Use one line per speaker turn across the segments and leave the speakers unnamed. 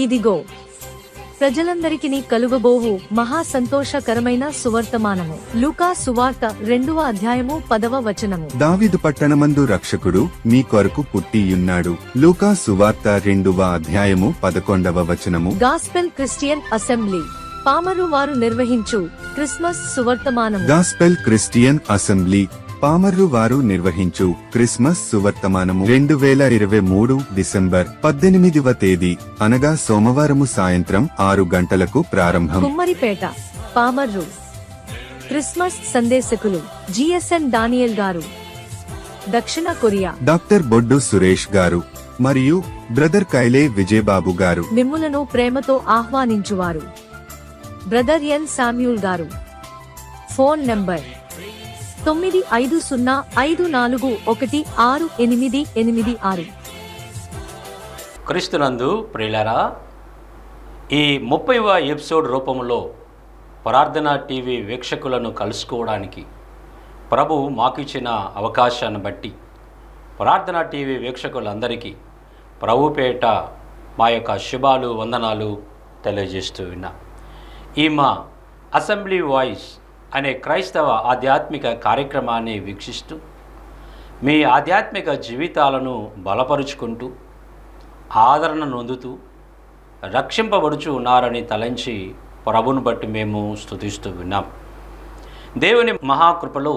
ఇదిగో ప్రజలందరికిని కలుగబోవు మహా సంతోషకరమైన సువర్తమానము. లూకా సువార్త రెండవ అధ్యాయము పదవ వచనము.
దావిదు పట్టణమందు రక్షకుడు మీ కొరకు పుట్టియున్నాడు. లూకా సువార్త రెండవ అధ్యాయము పదకొండవ వచనము.
Gospel Christian assembly. పామరు వారు నిర్వహించు Christmas సువర్తమానము.
Gospel Christian assembly. Pamarru వారు నిర్వహించు క్రిస్మస్ సువర్తమానము రెండు వేల ఇరవై మూడు డిసెంబర్ పద్దెనిమిదివ తేదీ అనగా సోమవారము సాయంత్రం ఆరు గంటలకు ప్రారంభం.
కుమ్మరిపేట పామర్రు క్రిస్మస్ సందేశకులు జిఎస్ఎన్ డానియల్ గారు. దక్షిణ కొరియా.
డాక్టర్ బొడ్డు సురేష్ గారు మరియు బ్రదర్ కైలే విజయబాబు గారు.
మిమ్ములను ప్రేమతో ఆహ్వానించువారు. Brother N Samuel garu. Phone number తొమ్మిది ఐదు సున్నా ఐదు నాలుగు ఒకటి ఆరు ఎనిమిది ఎనిమిది ఆరు.
క్రీస్తునందు ప్రియులరా ఈ ముప్పైవ ఎపిసోడ్ రూపంలో ప్రార్థన టీవీ వీక్షకులను కలుసుకోవడానికి ప్రభు మాకిచ్చిన అవకాశాన్ని బట్టి ప్రార్థన టీవీ వీక్షకులందరికీ ప్రభుపేట మా యొక్క శుభాలు వందనాలు తెలియజేస్తూ విన్నా. ఈ మా అసెంబ్లీ వాయిస్ అనే క్రైస్తవ ఆధ్యాత్మిక కార్యక్రమాన్ని వీక్షిస్తూ మీ ఆధ్యాత్మిక జీవితాలను బలపరుచుకుంటూ ఆదరణ నొందుతూ రక్షింపబడుచు ఉన్నారని తలంచి ప్రభుని బట్టి మేము స్తుతిస్తూ విన్నాం. దేవుని మహాకృపలో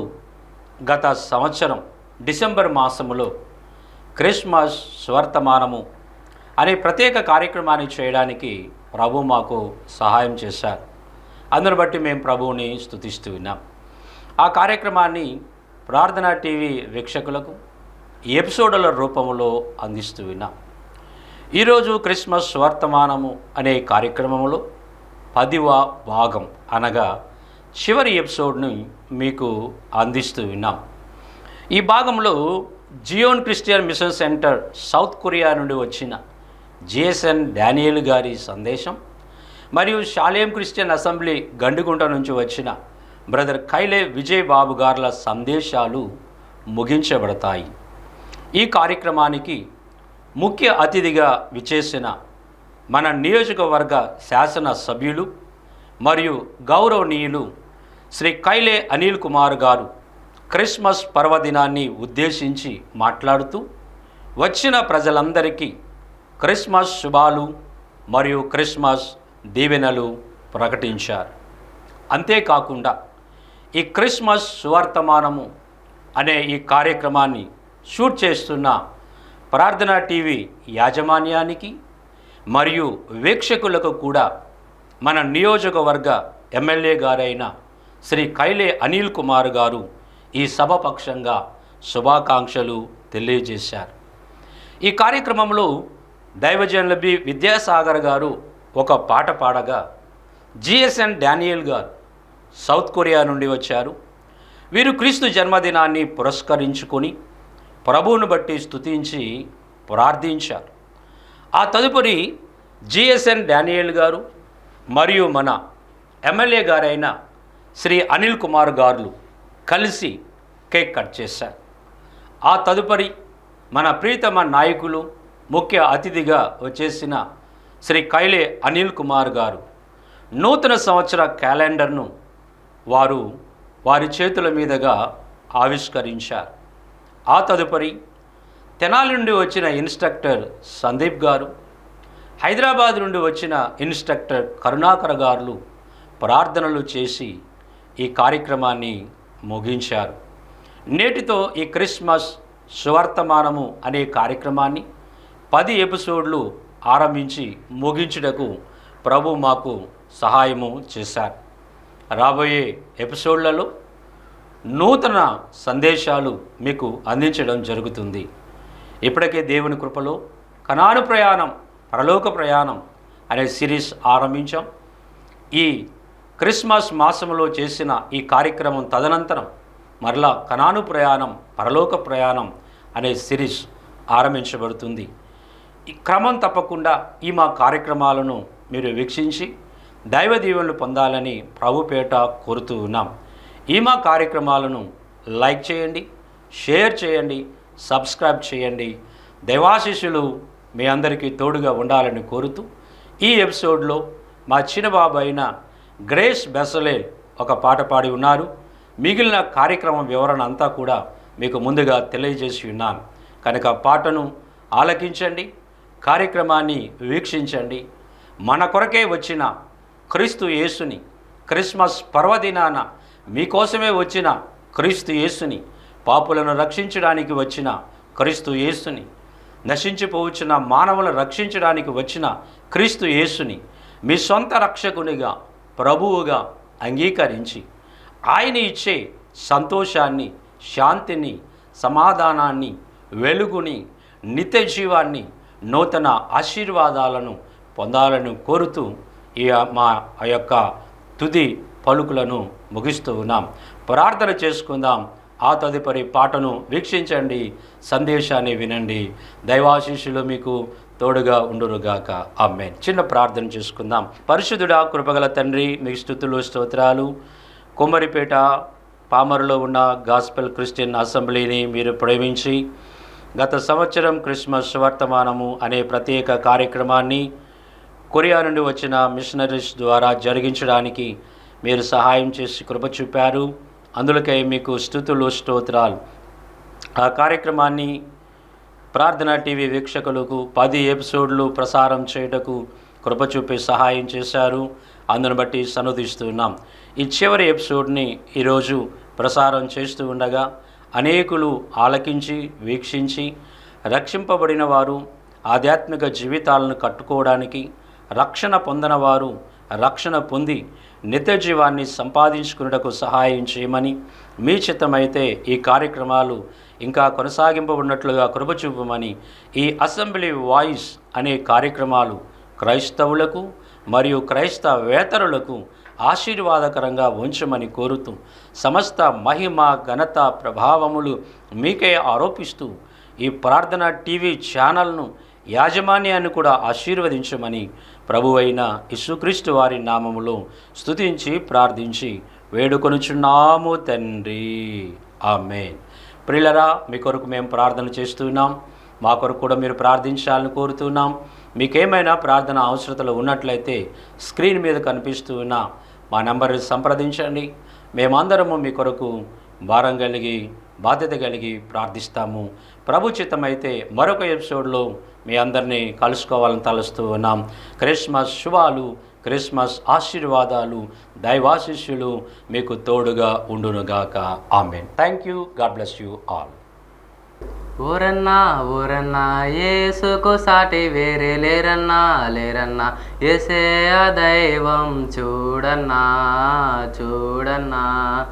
గత సంవత్సరం డిసెంబర్ మాసములో క్రిస్మస్ స్వర్తమానము అనే ప్రత్యేక కార్యక్రమాన్ని చేయడానికి ప్రభు మాకు సహాయం చేశారు. అందును బట్టి మేము ప్రభువుని స్తుతిస్తూ విన్నాం. ఆ కార్యక్రమాన్ని ప్రార్థనా టీవీ వీక్షకులకు ఎపిసోడుల రూపంలో అందిస్తూ విన్నాం. ఈరోజు క్రిస్మస్ వర్తమానము అనే కార్యక్రమంలో పదివ భాగం అనగా చివరి ఎపిసోడ్ని మీకు అందిస్తూ విన్నాం. ఈ భాగంలో Zion Christian mission centre south Korea నుండి వచ్చిన జేసన్ డానియల్ గారి సందేశం మరియు షాలేం క్రిస్టియన్ అసెంబ్లీ గండిగుంట నుంచి వచ్చిన బ్రదర్ కైలే విజయ్ బాబు గార్ల సందేశాలు ముగించబడతాయి. ఈ కార్యక్రమానికి ముఖ్య అతిథిగా విచేసిన మన నియోజకవర్గ శాసన సభ్యులు మరియు గౌరవనీయులు శ్రీ కైలే అనిల్ కుమార్ గారు క్రిస్మస్ పర్వదినాన్ని ఉద్దేశించి మాట్లాడుతూ వచ్చిన ప్రజలందరికీ క్రిస్మస్ శుభాలు మరియు క్రిస్మస్ దీవెనలు ప్రకటించారు. అంతేకాకుండా ఈ క్రిస్మస్ సువర్తమానము అనే ఈ కార్యక్రమాన్ని షూట్ చేస్తున్న ప్రార్థనా టీవీ యాజమాన్యానికి మరియు వీక్షకులకు కూడా మన నియోజకవర్గ ఎమ్మెల్యే గారైన శ్రీ కైలే అనిల్ కుమార్ గారు ఈ సభ పక్షంగా శుభాకాంక్షలు తెలియజేశారు. ఈ కార్యక్రమంలో దైవజనుల బి విద్యాసాగర్ గారు ఒక పాట పాడగా GSN Daniel garu south Korea నుండి వచ్చారు. వీరు క్రీస్తు జన్మదినాన్ని పురస్కరించుకొని ప్రభువును బట్టి స్తుతించి ప్రార్థించారు. ఆ తదుపరి జిఎస్ఎన్ డానియల్ గారు మరియు మన ఎమ్మెల్యే గారైన శ్రీ అనిల్ కుమార్ గారు కలిసి కేక్ కట్ చేశారు. ఆ తదుపరి మన ప్రీతమ నాయకులు ముఖ్య అతిథిగా వచ్చేసిన శ్రీ కైలే అనిల్ కుమార్ గారు. నూతన సంవత్సర క్యాలెండర్ను వారు వారి చేతుల మీదుగా ఆవిష్కరించారు. ఆ తదుపరి తెనాలి నుండి వచ్చిన ఇన్స్ట్రక్టర్ సందీప్ గారు హైదరాబాద్ నుండి వచ్చిన ఇన్స్ట్రక్టర్ కరుణాకర్ గారు ప్రార్థనలు చేసి ఈ కార్యక్రమాన్ని ముగించారు. నేటితో ఈ క్రిస్మస్ సువర్తమానము అనే కార్యక్రమాన్ని పది ఎపిసోడ్లు ఆరంభించి ముగించుటకు ప్రభు మాకు సహాయము చేశారు. రాబోయే ఎపిసోడ్లలో నూతన సందేశాలు మీకు అందించడం జరుగుతుంది. ఇప్పటికే దేవుని కృపలో కణాను ప్రయాణం పరలోక ప్రయాణం అనే సిరీస్ ఆరంభించాం. ఈ క్రిస్మస్ మాసంలో చేసిన ఈ కార్యక్రమం తదనంతరం మరలా కణాను ప్రయాణం పరలోక ప్రయాణం అనే సిరీస్ ఆరంభించబడుతుంది. ఈ క్రమం తప్పకుండా ఈ మా కార్యక్రమాలను మీరు వీక్షించి దైవ దీవెనలు పొందాలని ప్రభుపేట కోరుతూ ఉన్నాం. ఈ మా కార్యక్రమాలను లైక్ చేయండి షేర్ చేయండి సబ్స్క్రైబ్ చేయండి. దైవాశిష్యులు మీ అందరికీ తోడుగా ఉండాలని కోరుతూ ఈ ఎపిసోడ్లో మా చిన్నబాబు అయిన గ్రేస్ బెసలేల్ ఒక పాట పాడి ఉన్నారు. మిగిలిన కార్యక్రమం వివరణ అంతా కూడా మీకు ముందుగా తెలియజేసి ఉన్నాను. కనుక పాటను ఆలకించండి. కార్యక్రమాన్ని వీక్షించండి. మన కొరకే వచ్చిన క్రీస్తు యేసుని క్రిస్మస్ పర్వదినాన మీకోసమే వచ్చిన క్రీస్తు యేసుని పాపులను రక్షించడానికి వచ్చిన క్రీస్తు యేసుని నశించిపోవచ్చిన మానవులను రక్షించడానికి వచ్చిన క్రీస్తు యేసుని మీ సొంత రక్షకునిగా ప్రభువుగా అంగీకరించి ఆయన ఇచ్చే సంతోషాన్ని శాంతిని సమాధానాన్ని వెలుగుని నిత్య జీవాన్ని నూతన ఆశీర్వాదాలను పొందాలని కోరుతూ ఈ మా ఆ యొక్క తుది పలుకులను ముగిస్తూ ఉన్నాం. ప్రార్థన చేసుకుందాం. ఆ తదుపరి పాటను వీక్షించండి. సందేశాన్ని వినండి. దైవాశీషులు మీకు తోడుగా ఉండురుగాక అమ్మే చిన్న ప్రార్థన చేసుకుందాం. పరిశుద్ధుడా కృపగల తండ్రి మీ స్థుతులు స్తోత్రాలు. కుమ్మరిపేట పామరులో ఉన్న గాస్పెల్ క్రిస్టియన్ అసెంబ్లీని మీరు ప్రేమించి గత సంవత్సరం క్రిస్మస్ వర్తమానము అనే ప్రత్యేక కార్యక్రమాన్ని కొరియా నుండి వచ్చిన మిషనరీస్ ద్వారా జరిగించడానికి మీరు సహాయం చేసి కృప చూపారు. అందులకై మీకు స్థుతులు స్తోత్రాలు. ఆ కార్యక్రమాన్ని ప్రార్థన టీవీ వీక్షకులకు పది ఎపిసోడ్లు ప్రసారం చేయుటకు కృప చూపే సహాయం చేశారు. అందును బట్టి సనుదిస్తున్నాం ఈ చివరి ఎపిసోడ్ని ఈరోజు ప్రసారం చేస్తూ ఉండగా అనేకులు ఆలకించి వీక్షించి రక్షింపబడిన వారు ఆధ్యాత్మిక జీవితాలను కట్టుకోవడానికి రక్షణ పొందిన వారు రక్షణ పొంది నిత్య జీవాన్ని సంపాదించుకున్నటకు సహాయం చేయమని మీ చిత్తమైతే ఈ కార్యక్రమాలు ఇంకా కొనసాగింపబడినట్లుగా కృప చూపమని ఈ అసెంబ్లీ వాయిస్ అనే కార్యక్రమాలు క్రైస్తవులకు మరియు క్రైస్తవేతరులకు ఆశీర్వాదకరంగా ఉంచమని కోరుతూ సమస్త మహిమ ఘనత ప్రభావములు మీకే ఆరోపిస్తూ ఈ ప్రార్థన టీవీ ఛానల్ను యాజమాన్యాన్ని కూడా ఆశీర్వదించమని ప్రభువైన యేసుక్రీస్తు వారి నామములో స్తుతించి ప్రార్థించి వేడుకొనుచున్నాము తండ్రి. ఆమెన్. ప్రిలరా మీ కొరకు మేము ప్రార్థన చేస్తున్నాం. మా కొరకు కూడా మీరు ప్రార్థించాలని కోరుతున్నాం. మీకేమైనా ప్రార్థన అవసరతలు ఉన్నట్లయితే స్క్రీన్ మీద కనిపిస్తున్న మా నెంబర్ సంప్రదించండి. మేమందరము మీ కొరకు భారం కలిగి బాధ్యత కలిగి ప్రార్థిస్తాము. ప్రభుచితమైతే మరొక ఎపిసోడ్లో మీ అందరినీ కలుసుకోవాలని తలుస్తూ ఉన్నాం. క్రిస్మస్ శుభాలు క్రిస్మస్ ఆశీర్వాదాలు దైవాశిష్యులు మీకు తోడుగా ఉండునుగాక. Amen. Thank you God bless you all.
ఊరన్నా ఊరన్నా ఏసుకు సాటి వేరే లేరన్నా లేరన్నా ఏసే దైవం చూడన్నా చూడన్నా.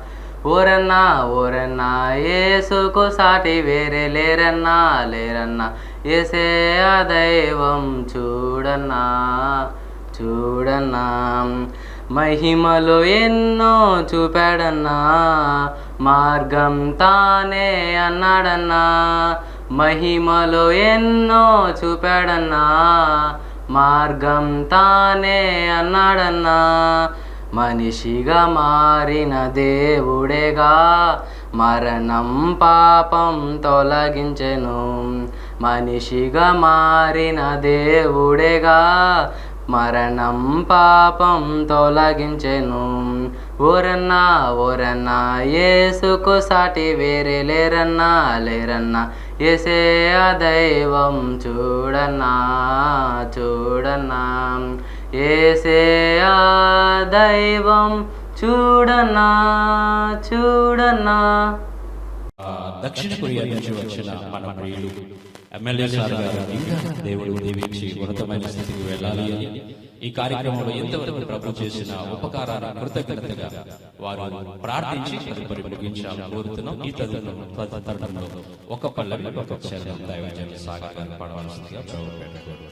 ఊరన్నా ఊరన్నా ఏసుకు సాటి వేరే లేరన్నా లేరన్నా ఏసే దైవం చూడన్నా చూడన్నా. మహిమలు ఎన్నో చూపాడన్నా మార్గం తానే అన్నాడన్నా మహిమలు ఎన్నో చూపాడన్నా మార్గం తానే అన్నాడన్నా. మనిషిగా మారిన దేవుడేగా మరణం పాపం తొలగించెను. మనిషిగా మారిన దేవుడేగా మరణం పాపం తొలగించెను. ఓరన్నా ఓరన్నా ఏసుకు సాటి వేరే లేరన్నా లేరన్నా. ఏసే దైవం చూడన్నా చూడన్నా. ఏసే ఆ దైవం చూడన్నా చూడన్నా.
దక్షిణ కొరియా నుంచి వచ్చిన మన ప్రియులు ఎమ్మెల్యే సార్ దేవుడు దీవించి ఉన్నతమైన స్థితికి వెళ్ళాలి అని ఈ కార్యక్రమంలో ఎంతవరకు ప్రభు చేసిన ఉపకారాల కృతజ్ఞతగా వారు ప్రార్థించి తదుపరి ముగించాలని కోరుతున్నాం. ఈ తదుపరి తరుణంలో ఒక పల్లవి ఒక క్షేత్రం దైవజన సాగర్ పడవలసిందిగా ప్రభు పెట్టుకోరు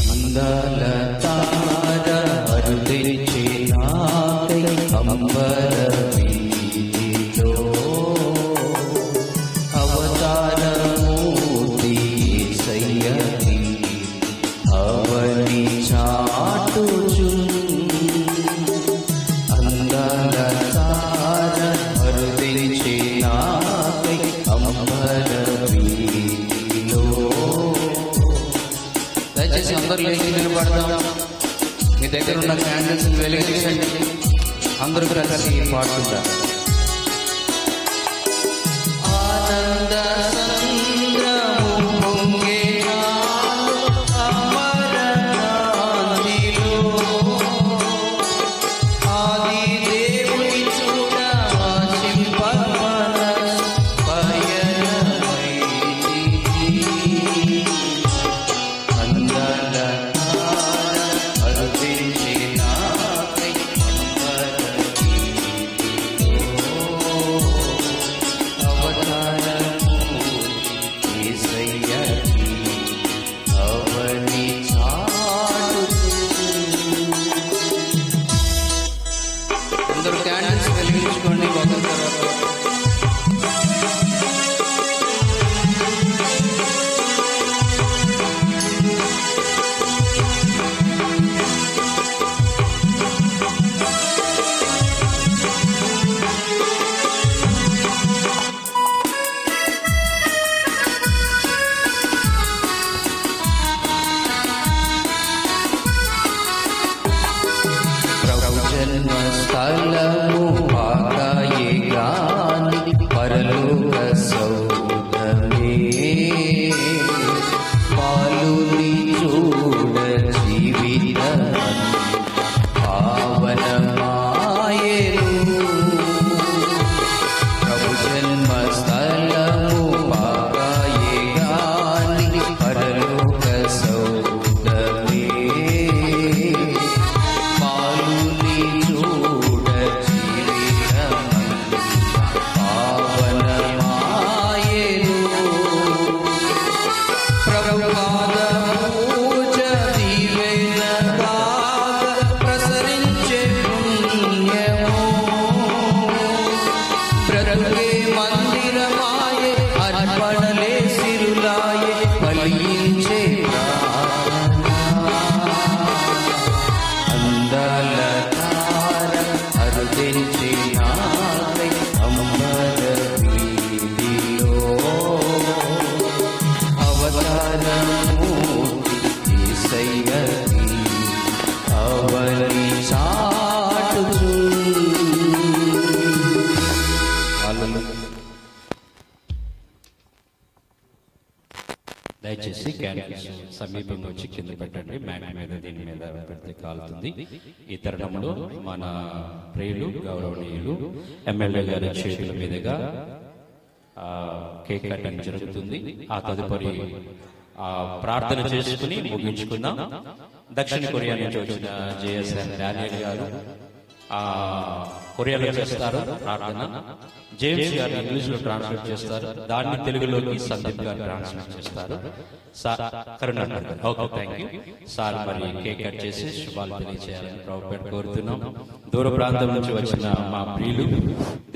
అందాల అందరూ కలిసి పాడుకుంటారు ఆనంద అందరూ క్యాండిల్స్
పెడితే కాలుతుంది ఈ తరుణంలో మన ప్రియులు గౌరవనీయులు ఎమ్మెల్యే గారి చేతుల మీదుగా కేక్ కట్టడం జరుగుతుంది. ఆ తదుపరి ప్రార్థన చేసుకుని ముగించుకుందాం. దక్షిణ కొరియా నుంచి వచ్చిన జేఎస్ఎన్ డానియల్ గారు కొరియాలో చేస్తారు. ప్రార్థన జేమ్స్ గారు ఇంగ్లీష్లో ట్రాన్స్లేట్ చేస్తారు. దాన్ని తెలుగులోకి సందీప్ గారు ట్రాన్స్లేట్ చేస్తారు. Sir Karunakar okay thank you sir మరి కేక్ కట్ చేసి శుభాలు తెలియజేయాలని ప్రభుపేట కోరుతున్నాం. దూర ప్రాంతం నుంచి వచ్చిన మా ప్రియులు.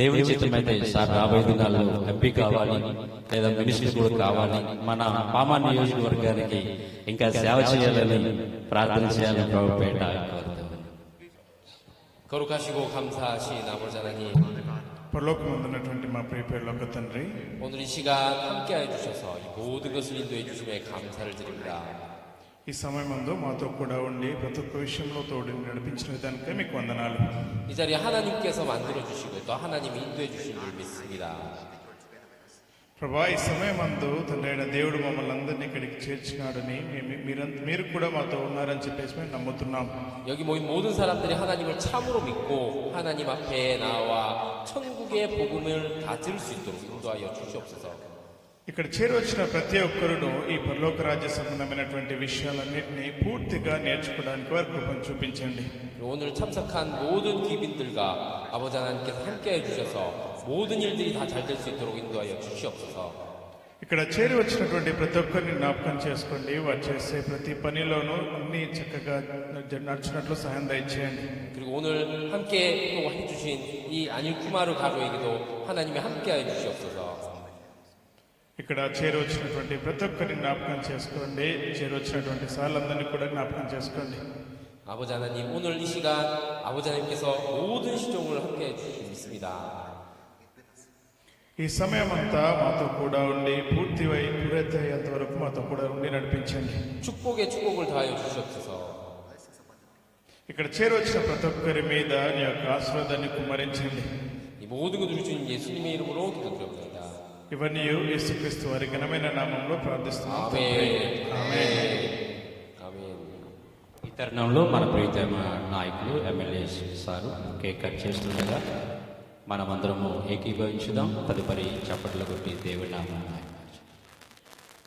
దేవుని చిత్తమైతే సార్ రాబోయే దినాల్లో ఎంపీ కావాలి లేదా మినిస్టర్ కూడా కావాలి మన పామా నియోజకవర్గానికి ఇంకా సేవ చేయాలని ప్రార్థన చేయాలని కోరుతున్నాం.
거룩하시고 감사하신 아버지 하나님
పరలోకమందున్నటువంటి మా ప్రియ పేర్లొక్క తండ్రి
오늘 이 시간 함께해 주셔서 이 모든 것을 인도해 주심에 감사를 드립니다
ఈ సమయమందు మాతో కూడా ఉండి ప్రతి ఒక్క విషయంలో తోడు నడిపించిన విధానికే మీకు వందనాలు
이 자리에 하나님께서 만들어 주시고 또 하나님이 인도해 주신 줄 믿습니다
ప్రభా ఈ సమయమందు తండ్రి అయిన దేవుడు మమ్మల్ని అందరినీ ఇక్కడికి చేర్చినాడని మేము- మీరంత మీరు కూడా మాతో ఉన్నారని చెప్పేసి మేము నమ్ముతున్నాం
여기 모인 모든 사람들이 하나님을 참으로 믿고 하나님 앞에 나와 천국의 복음을 다 들을 수 있도록 인도하여 주시옵소서
ఇక్కడ చేరవచ్చిన ప్రతి ఒక్కరును ఈ పరలోక రాజ్య సంబంధమైనటువంటి విషయాలన్నింటినీ పూర్తిగా నేర్చుకోవడానికి వారి కృపను చూపించండి
그리고 오늘 참석한 모든 귀빈들과 아버지 하나님께서 함께해 주셔서 모든 일들이 다 잘 될 수 있도록 인도하여 주시옵소서
ఇక్కడ చేరి వచ్చినటువంటి ప్రతి ఒక్కరిని జ్ఞాపకం చేసుకోండి వారు చేసే ప్రతి పనిలోనూ అన్ని చక్కగా నడిచినట్లు సహాయం దయచేయండి
그리고 오늘 함께 또 해주신 이 안일 쿠마르 가루에게도 하나님이 함께해 주시옵소서.
ఇక్కడ చేరి వచ్చినటువంటి ప్రతి ఒక్కరిని జ్ఞాపకం చేసుకోండి చేరి వచ్చినటువంటి సార్లందరినీ కూడా జ్ఞాపకం చేసుకోండి
아버지 하나님 오늘 이 시간 아버지 하나님께서 모든 시종을 함께해 주실 수 믿습니다.
ఈ ఈ సమయం అంతా మాతో కూడా ఉండి పూర్తి వై పూర్తి అయ్యేంత వరకు మాతో కూడా ఉండి నడిపించండి
축복의 축복을 다하여 주시옵소서.
ఇక్కడ చేరొచ్చిన ప్రతి ఒక్కరి మీద నీ యొక్క ఆశీర్వాదాన్ని కుమ్మరించండి
이 모든 것을 주신 예수님의 이름으로 기도드립니다.
ఇవన్నీ యేసుక్రీస్తు వారి ఘనమైన నామంలో ప్రార్థిస్తున్నాం
아멘. 아멘. 아멘.
ఈ తరుణంలో మన ప్రీతమ నాయకులు ఎమ్మెల్యే సారు కేక్ కట్ చేస్తుండగా మనమందరము ఏకీభవించుదాం. తదుపరి చప్పట్లు కొట్టి దేవుడి నామం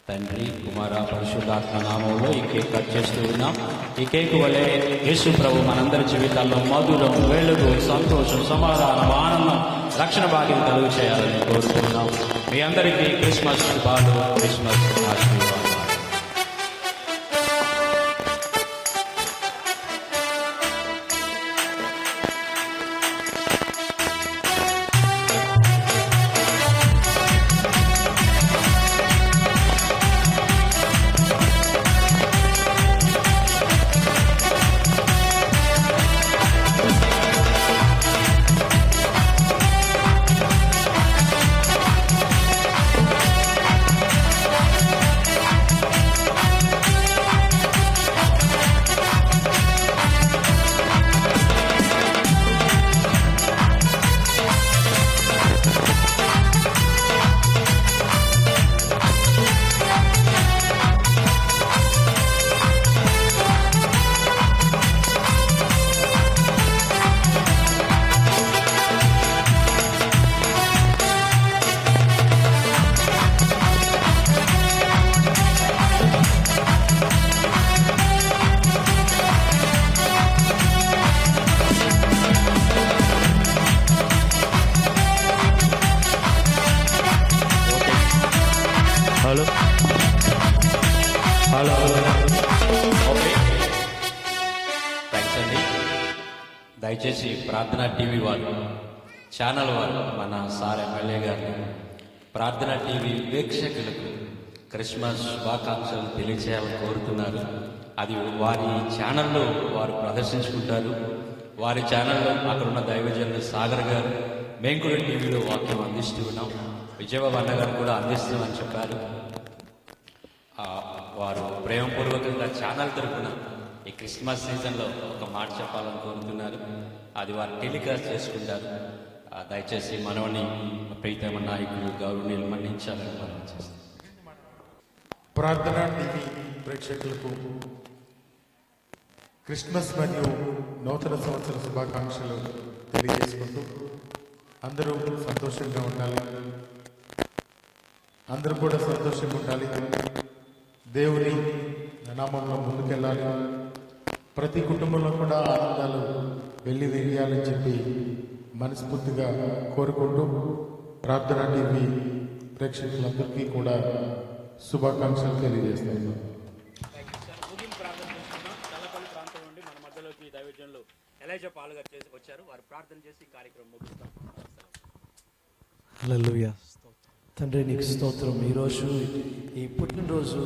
తండ్రి కుమార పరిశుద్ధాత్మ నామంలో ఈ కేక్ కట్ చేస్తూ ఉన్నాం. ఈ కేక్ వలె యేసు ప్రభు మనందరి జీవితాల్లో మధురం వెలుగు సంతోషం సమాధానం ఆనందం రక్షణ భాగ్యం కలుగు చేయాలని కోరుతున్నాం మీ అందరికీ క్రిస్మస్ శుభాలు క్రిస్మస్ ఆశీర్వాదాలు. దయచేసి ప్రార్థన టీవీ వాళ్ళు ఛానల్ వాళ్ళు మన సార్ ఎమ్మెల్యే గారు ప్రార్థన టీవీ వీక్షకులకు క్రిస్మస్ శుభాకాంక్షలు తెలియచేయాలని కోరుతున్నారు. అది వారి ఛానల్లో వారు ప్రదర్శించుకుంటారు. వారి ఛానల్లో అక్కడ ఉన్న దైవజనులు సాగర్ గారు మేము కూడా టీవీలో వాక్యం అందిస్తూ ఉన్నాం. విజయబాబు గారు కూడా అందిస్తున్నామని చెప్పారు. వారు ప్రేమపూర్వకంగా ఛానల్ తరపున ఈ క్రిస్మస్ సీజన్లో ఒక మాట చెప్పాలని కోరుతున్నారు. అది వారు టెలికాస్ట్ చేసుకుంటారు. దయచేసి మనవని ప్రీతమ నాయకులు గౌరవనీయులు మన్నించాలని మనం చేస్తాం.
ప్రార్థన టీవీ ప్రేక్షకులకు క్రిస్మస్ మరియు నూతన సంవత్సర శుభాకాంక్షలు తెలియజేసుకుంటూ అందరూ సంతోషంగా ఉండాలి. అందరూ కూడా సంతోషంగా ఉండాలి. దేవుని నామంలో ముందుకెళ్ళాలి. ప్రతి కుటుంబంలో కూడా ఆనందాలు వెళ్ళి వెయ్యాలని చెప్పి మనస్ఫూర్తిగా కోరుకుంటూ ప్రార్థన టీవీ ప్రేక్షకులందరికీ కూడా శుభాకాంక్షలు తెలియజేస్తున్నాను.
ప్రార్థన చేసుకుందాం చల్లపల్లి నుండి మన మధ్యలోకి దైవజనులు ఎలైజా పాల్ గారు చేసి వచ్చారు వారు ప్రార్థన చేసి కార్యక్రమం ముగిస్తాం
తండ్రి నీకు స్తోత్రం. ఈరోజు ఈ పుట్టినరోజు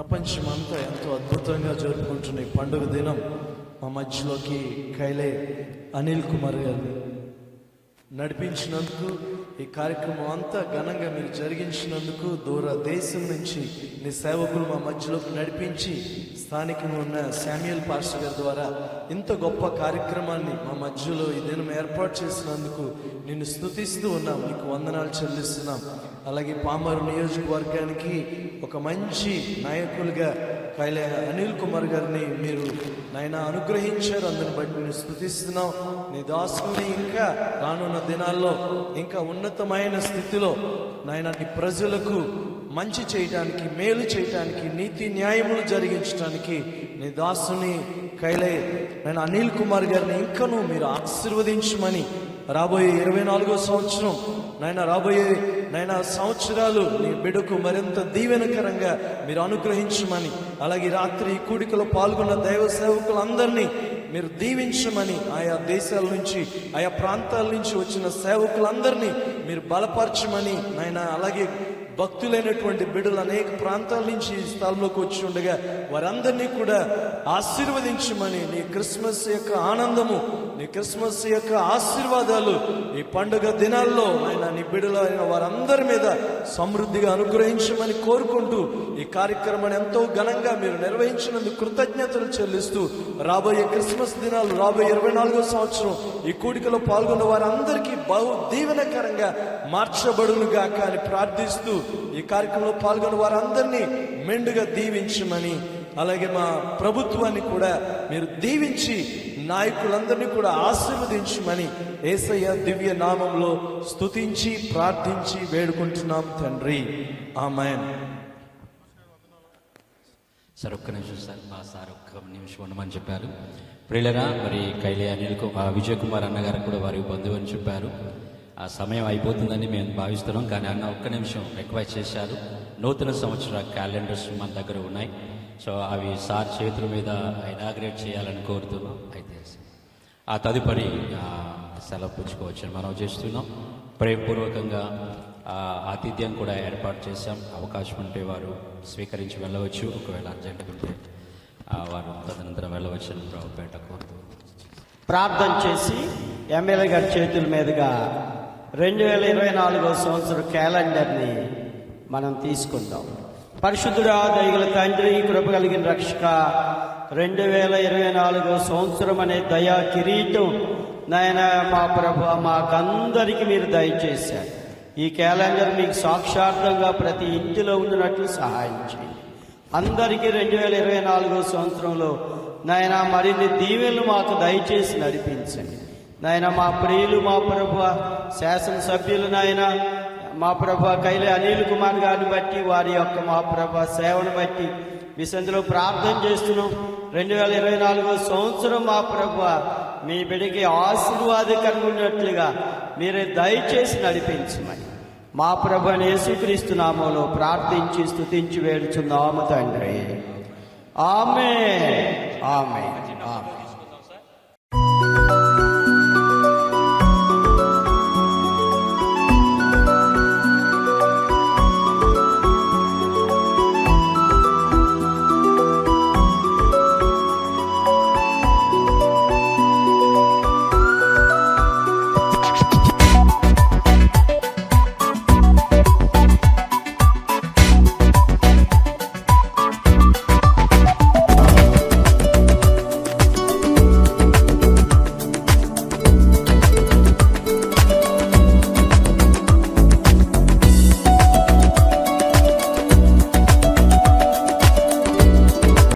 ప్రపంచమంతా ఎంతో అద్భుతంగా జరుపుకుంటున్న ఈ పండుగ దినం మా మధ్యలోకి కైలే అనిల్ కుమార్ గారు నడిపించినందుకు ఈ కార్యక్రమం అంతా ఘనంగా మీరు జరిగించినందుకు దూర దేశం నుంచి నీ సేవకులు మా మధ్యలోకి నడిపించి స్థానికంగా ఉన్న శామ్యుల్ పాస్టర్ గారి ద్వారా ఇంత గొప్ప కార్యక్రమాన్ని మా మధ్యలో ఈ దినం ఏర్పాటు చేసినందుకు నిన్ను స్తుతిస్తూ ఉన్నాం. నీకు వందనాలు చెల్లిస్తున్నాం. అలాగే పామరు నియోజకవర్గానికి ఒక మంచి నాయకులుగా కైలే అనిల్ కుమార్ గారిని మీరు నాయన అనుగ్రహించారు. అందుని బట్టి నేను స్థుతిస్తున్నాం నీ దాసుని ఇంకా రానున్న దినాల్లో ఇంకా ఉన్నతమైన స్థితిలో నాయన నీ ప్రజలకు మంచి చేయటానికి మేలు చేయటానికి నీతి న్యాయములు జరిగించడానికి నీ దాసుని కైలే నేను అనిల్ కుమార్ గారిని ఇంకనూ మీరు ఆశీర్వదించమని రాబోయే ఇరవై నాలుగో సంవత్సరం నాయన రాబోయే నైనా సంవత్సరాలు నీ బిడకు మరింత దీవెనకరంగా మీరు అనుగ్రహించమని అలాగే రాత్రి కూడికలో పాల్గొన్న దైవ సేవకులందరినీ మీరు దీవించమని ఆయా దేశాల నుంచి ఆయా ప్రాంతాల నుంచి వచ్చిన సేవకులందరినీ మీరు బలపరచమని నాయన అలాగే భక్తులైనటువంటి బిడ్డలు అనేక ప్రాంతాల నుంచి ఈ స్థలంలోకి వచ్చి ఉండగా వారందరినీ కూడా ఆశీర్వదించమని నీ క్రిస్మస్ యొక్క ఆనందము నీ క్రిస్మస్ యొక్క ఆశీర్వాదాలు ఈ పండుగ దినాల్లో ఆయన నీ బిడ్డలైన వారందరి మీద సమృద్ధిగా అనుగ్రహించమని కోరుకుంటూ ఈ కార్యక్రమాన్ని ఎంతో ఘనంగా మీరు నిర్వహించినందుకు కృతజ్ఞతలు చెల్లిస్తూ రాబోయే క్రిస్మస్ దినాలు రాబోయే ఇరవై నాలుగో సంవత్సరం ఈ కూడికలో పాల్గొన్న వారందరికీ బహు దీవెనకరంగా మార్చబడును గాక అని ప్రార్థిస్తూ ఈ కార్యక్రమంలో పాల్గొన్న వారందరినీ మెండుగా దీవించమని అలాగే మా ప్రభుత్వాన్ని కూడా మీరు దీవించి నాయకులందరినీ కూడా ఆశీర్వదించమని ఏసయ్య దివ్య నామంలో స్తుతించి ప్రార్థించి వేడుకుంటున్నాం తండ్రి. ఆమెన్.
సార్ ఒక్క నిమిషం సార్. మా సార్ ఒక్క నిమిషం ఉండమని చెప్పారు. ప్రియులరా మరి కైలే అనిల్ విజయ్ కుమార్ అన్నగారు కూడా వారి బంధువు అని చెప్పారు. ఆ సమయం అయిపోతుందని మేము భావిస్తున్నాం కానీ అన్న ఒక్క నిమిషం రిక్వెస్ట్ చేశారు. నూతన సంవత్సర క్యాలెండర్స్ మన దగ్గర ఉన్నాయి. సో అవి సార్ చేతుల మీద ఇనాగ్రేట్ చేయాలని కోరుతున్నాం. అయితే ఆ తదుపరి సెలవు పుచ్చుకోవచ్చని మనం చేస్తున్నాం. ప్రేమపూర్వకంగా ఆతిథ్యం కూడా ఏర్పాటు చేశాం. అవకాశం ఉంటే వారు స్వీకరించి వెళ్ళవచ్చు. ఒకవేళ అర్జెంట్ ఉంటే వారు తదనంతరం వెళ్ళవచ్చని ప్రభుపేట కోరుతూ
ప్రార్థన చేసి ఎమ్మెల్యే గారి చేతుల మీదుగా రెండు వేల ఇరవై నాలుగో సంవత్సరం క్యాలెండర్ని మనం తీసుకుందాం. పరిశుద్ధుడా దయగల తండ్రి కృప కలిగిన రక్షక రెండు వేల ఇరవై నాలుగో సంవత్సరం అనే దయా కిరీటం నాయన మా ప్రభు మాకందరికీ మీరు దయచేశారు. ఈ క్యాలెండర్ మీకు సాక్షార్థంగా ప్రతి ఇంటిలో ఉండినట్లు సహాయం చేయండి. అందరికీ రెండు వేల ఇరవై నాలుగో సంవత్సరంలో నాయన మరిన్ని దీవెనలు మాకు దయచేసి నడిపించండి. నాయన మా ప్రియులు మా ప్రభు శాసనసభ్యులు నాయన మా ప్రభు కైలి అనిల్ కుమార్ గారిని బట్టి వారి యొక్క మా ప్రభ సేవను బట్టి మీ సందులో ప్రార్థన చేస్తున్నాం. రెండు వేల ఇరవై నాలుగో సంవత్సరం మా ప్రభు మీ బిడ్డకి ఆశీర్వాదకరంగా ఉన్నట్లుగా మీరే దయచేసి నడిపించమని మా ప్రభుని యేసుక్రీస్తు నామంలో ప్రార్థించి ఆమె వేడుచున్నాము తండ్రి. ఆమె ఆమె